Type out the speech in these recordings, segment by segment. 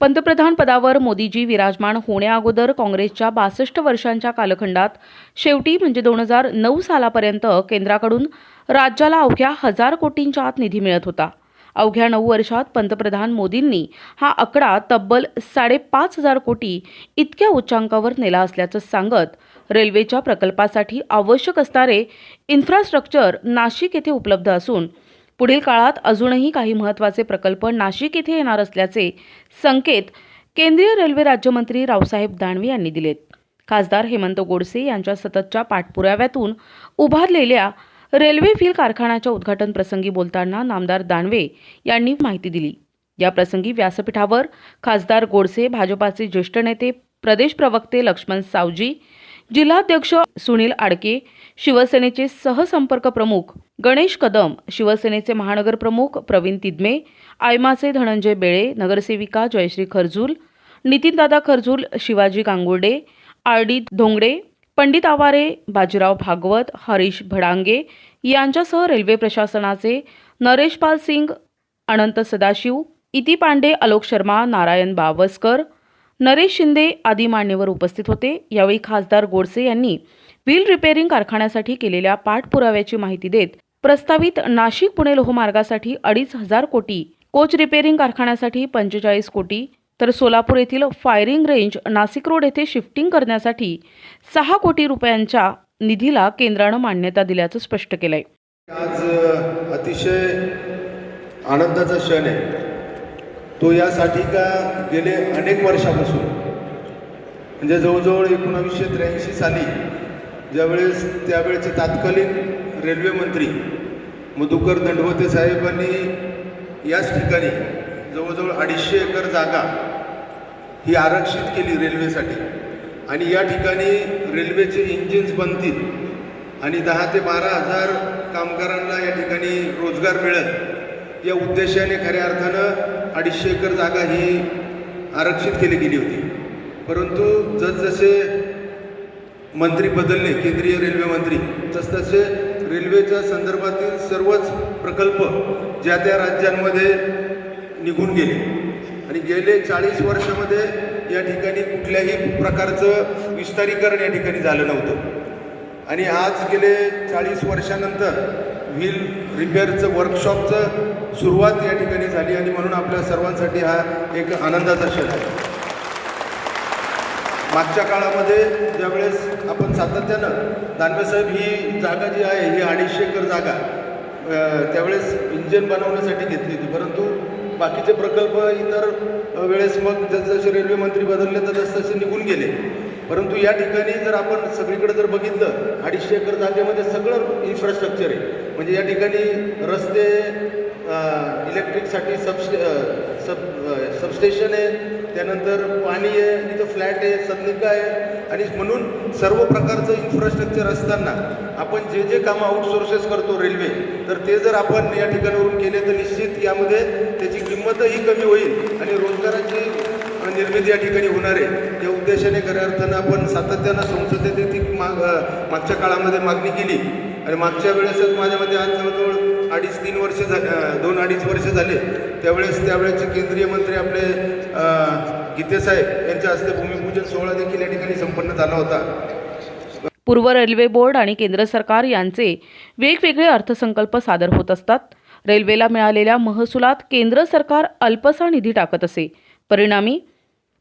पंतप्रधान पदावर मोदीजी विराजमान होण्याअगोदर काँग्रेसच्या बासष्ट वर्षांच्या कालखंडात शेवटी म्हणजे दोन हजार नऊ सालापर्यंत केंद्राकडून राज्याला अवघ्या हजार कोटींच्या आत निधी मिळत होता. अवघ्या नऊ वर्षात पंतप्रधान मोदींनी हा आकडा तब्बल साडेपाच हजार कोटी इतक्या उच्चांकावर नेला असल्याचं सांगत रेल्वेच्या प्रकल्पासाठी आवश्यक असणारे इन्फ्रास्ट्रक्चर नाशिक येथे उपलब्ध असून पुढील काळात अजूनही काही महत्त्वाचे प्रकल्प नाशिक येथे येणार असल्याचे संकेत केंद्रीय रेल्वे राज्यमंत्री रावसाहेब दानवे यांनी दिलेत. खासदार हेमंत गोडसे यांच्या सततच्या पाठपुराव्यातून उभारलेल्या रेल्वे फील कारखान्याच्या उद्घाटन प्रसंगी बोलताना नामदार दानवे यांनी माहिती दिली. या प्रसंगी व्यासपीठावर खासदार गोडसे भाजपाचे ज्येष्ठ नेते प्रदेश प्रवक्ते लक्ष्मण सावजी जिल्हाध्यक्ष सुनील आडके शिवसेनेचे सहसंपर्क प्रमुख गणेश कदम शिवसेनेचे महानगर प्रमुख प्रवीण तिदमे आयमाचे धनंजय बेळे नगरसेविका जयश्री खरजूल नितीनदादा खरजूल शिवाजी गांगुर्डे आर डी धोंगडे पंडित आवारे बाजीराव भागवत हरीश भडांगे यांच्यासह रेल्वे प्रशासनाचे नरेशपाल सिंग अनंत सदाशिव इति पांडे आलोक शर्मा नारायण बावस्कर नरेश शिंदे आदी मान्यवर उपस्थित होते. यावेळी खासदार गोडसे यांनी व्हील रिपेअरिंग कारखान्यासाठी केलेल्या पाठपुराव्याची माहिती देत प्रस्तावित नाशिक पुणे लोहमार्गासाठी अडीच हजार कोटी कोच रिपेअरिंग कारखान्यासाठी पंचेचाळीस कोटी तर सोलापूर येथील फायरिंग रेंज नाशिक रोड येथे शिफ्टिंग करण्यासाठी सहा कोटी रुपयांच्या निधीला केंद्रानं मान्यता दिल्याचं स्पष्ट केलंय. आज अतिशय आनंदाचा क्षण आहे. तो यासाठी का गेले अनेक वर्षापासून? म्हणजे जवळजवळ एकोणावीसशे त्र्याऐंशी साली ज्यावेळेस त्यावेळेचे तात्कालीन रेल्वे मंत्री मधुकर दंडवते साहेबांनी याच ठिकाणी जवळजवळ अडीचशे एकर जागा ही आरक्षित केली रेल्वेसाठी. आणि या ठिकाणी रेल्वेचे इंजिन्स बनतील आणि दहा ते बारा हजार कामगारांना या ठिकाणी रोजगार मिळेल या उद्देशाने खऱ्या अर्थानं अडीचशे एकर जागा ही आरक्षित केली गेली होती. परंतु जसजसे मंत्री बदलले केंद्रीय रेल्वे मंत्री तसतसे रेल्वेच्या संदर्भातील सर्वच प्रकल्प ज्या त्या राज्यांमध्ये निघून गेले. आणि गेले चाळीस वर्षामध्ये या ठिकाणी कुठल्याही प्रकारचं विस्तारीकरण या ठिकाणी झालं नव्हतं. आणि आज गेले चाळीस वर्षानंतर व्हील रिपेअरचं वर्कशॉपचं सुरुवात या ठिकाणी झाली आणि म्हणून आपल्या सर्वांसाठी हा एक आनंदाचा क्षण आहे. मागच्या काळामध्ये ज्यावेळेस आपण सातत्यानं दानवेसाहेब ही जागा जी आहे ही अडीचशे एकर जागा त्यावेळेस इंजिन बनवण्यासाठी घेतली होती. परंतु बाकीचे प्रकल्प इतर वेळेस मग जसजसे रेल्वे मंत्री बदलले तर तसतसे निघून गेले. परंतु या ठिकाणी जर आपण सगळीकडे जर बघितलं अडीचशे एकर जागेमध्ये सगळं इन्फ्रास्ट्रक्चर आहे. म्हणजे या ठिकाणी रस्ते इलेक्ट्रिकसाठी सबस्टे सब सबस्टेशन आहे त्यानंतर पाणी आहे इथं फ्लॅट आहे सदनिका आहे. आणि म्हणून सर्व प्रकारचं इन्फ्रास्ट्रक्चर असताना आपण जे जे कामं आउटसोर्सेस करतो रेल्वे तर ते जर आपण या ठिकाणावरून केले तर निश्चित यामध्ये त्याची किंमतही कमी होईल आणि रोजगाराची निर्मिती या ठिकाणी होणार आहे. त्या उद्देशाने खऱ्या अर्थानं आपण सातत्यानं संसदेत ती माग मागच्या काळामध्ये मागणी केली. आणि मागच्या वेळेसच माझ्या मते आज जवळजवळ अडीच तीन वर्ष झाले दोन अडीच वर्ष झाले. त्यावेळेस त्यावेळेचे केंद्रीय मंत्री आपले गीतेसाहेब यांच्या हस्ते भूमिपूजन सोहळा देखील या ठिकाणी संपन्न झाला होता. पूर्व रेल्वे बोर्ड आणि केंद्र सरकार यांचे वेगवेगळे अर्थसंकल्प सादर होत असतात. रेल्वेला मिळालेल्या महसुलात केंद्र सरकार अल्पसा निधी टाकत असे. परिणामी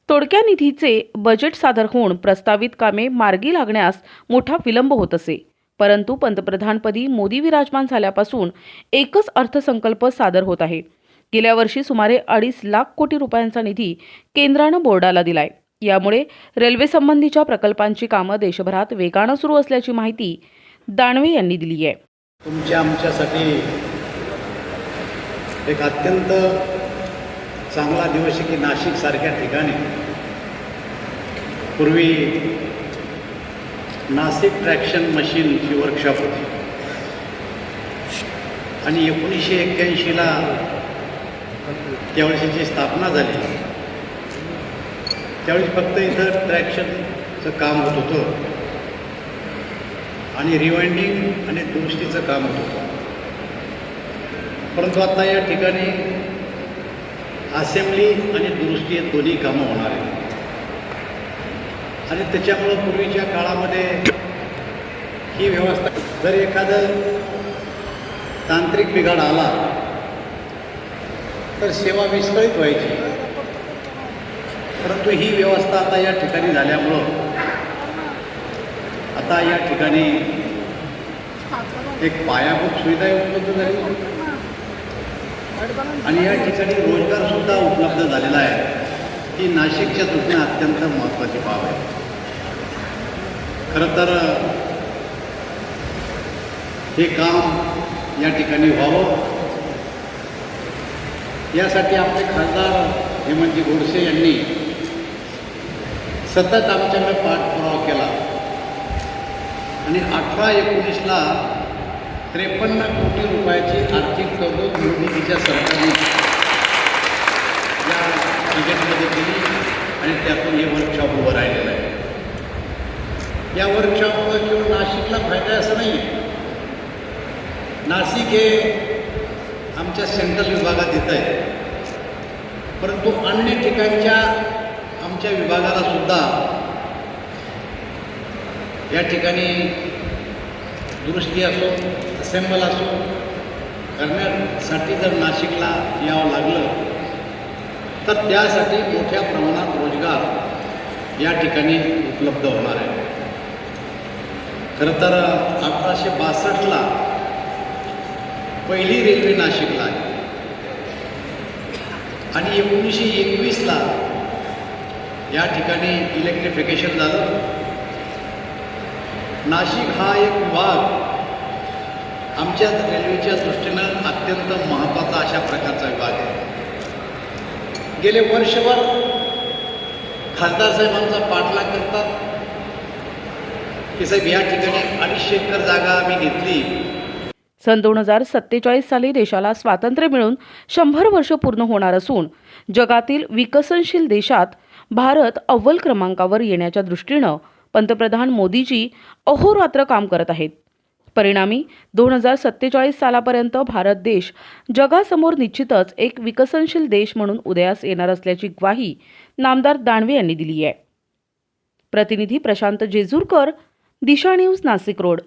तोडक्या निधीचे बजेट सादर होऊन प्रस्तावित कामे मार्गी लागण्यास मोठा विलंब होत असे. परंतु पंतप्रधानपदी मोदी विराजमान झाल्यापासून एकच अर्थसंकल्प सादर होत आहे. गेल्या वर्षी सुमारे अडीच लाख कोटी रुपयांचा निधी केंद्रानं बोर्डाला दिलाय. यामुळे रेल्वेसंबंधीच्या प्रकल्पांची कामं देशभरात वेगानं सुरू असल्याची माहिती दानवे यांनी दिली आहे. तुमच्या आमच्यासाठी एक अत्यंत चांगला दिवस आहे की नाशिकसारख्या ठिकाणी. पूर्वी नाशिक ट्रॅक्शन मशीनची वर्कशॉप होती. आणि एकोणीसशे एक्क्याऐंशीला त्यावेळेची स्थापना झाली. त्यावेळी फक्त इथं ट्रॅक्शनचं काम होत होतं. आणि रिवाइंडिंग आणि दुरुस्तीचं काम होत होतं. परंतु आता या ठिकाणी असेंब्ली आणि दुरुस्ती दोन्ही कामं होणार आहेत. आणि त्याच्यामुळं पूर्वीच्या काळामध्ये ही व्यवस्था जर एखादं तांत्रिक बिघाड आला तर सेवा विस्कळीत व्हायची. परंतु ही व्यवस्था आता या ठिकाणी झाल्यामुळं आता या ठिकाणी एक पायाभूत सुविधा उपलब्ध झाली. आणि या ठिकाणी रोजगार सुद्धा उपलब्ध झालेला आहे. ही नाशिकच्या दृष्टीने अत्यंत महत्त्वाची बाब आहे. खरं तर हे काम या ठिकाणी व्हावं. यासाठी आपले खासदार हेमंतजी गोडसे यांनी सतत आमच्याकडे पाठपुरावा केला. आणि अठरा एकोणीसला त्रेपन्न कोटी रुपयाची आर्थिक तरतूद निवडणुकीच्या सरकारने या बजेटमध्ये केली आणि त्यातून हे वर्कशॉप उभं राहिलेलं आहे. या वर्कशॉपमुळे केवळ नाशिकला फायदा असं नाही नाशिक हे आमच्या सेंट्रल विभागात येत आहे. परंतु अन्य ठिकाणच्या आमच्या विभागाला सुद्धा या ठिकाणी दुरुस्ती असो असेंबल असो करण्यासाठी जर नाशिकला यावं लागलं तर त्यासाठी मोठ्या प्रमाणात रोजगार या ठिकाणी उपलब्ध होणार आहे. खरं तर अठराशे बासष्टला पहिली रेल्वे नाशिकला आली आणि एकोणीसशे एकवीसला या ठिकाणी इलेक्ट्रिफिकेशन झालं. नाशिक हा एक विभाग आमच्या रेल्वेच्या दृष्टीनं अत्यंत महत्त्वाचा अशा प्रकारचा विभाग आहे. गेले वर्षभर खासदार साहेबांचा पाठलाग करतात. की साहेब या ठिकाणी अडीचशे एकर जागा आम्ही घेतली. सन दोन हजार सत्तेचाळीस साली देशाला स्वातंत्र्य मिळून शंभर वर्ष पूर्ण होणार असून जगातील विकसनशील देशात भारत अव्वल क्रमांकावर येण्याच्या दृष्टीनं पंतप्रधान मोदीजी अहोरात्र काम करत आहेत. परिणामी दोन हजार सत्तेचाळीस सालापर्यंत भारत देश जगासमोर निश्चितच एक विकसनशील देश म्हणून उदयास येणार असल्याची ग्वाही नामदार दानवे यांनी दिली आहे. प्रतिनिधी प्रशांत जेजूरकर दिशा न्यूज नाशिक रोड.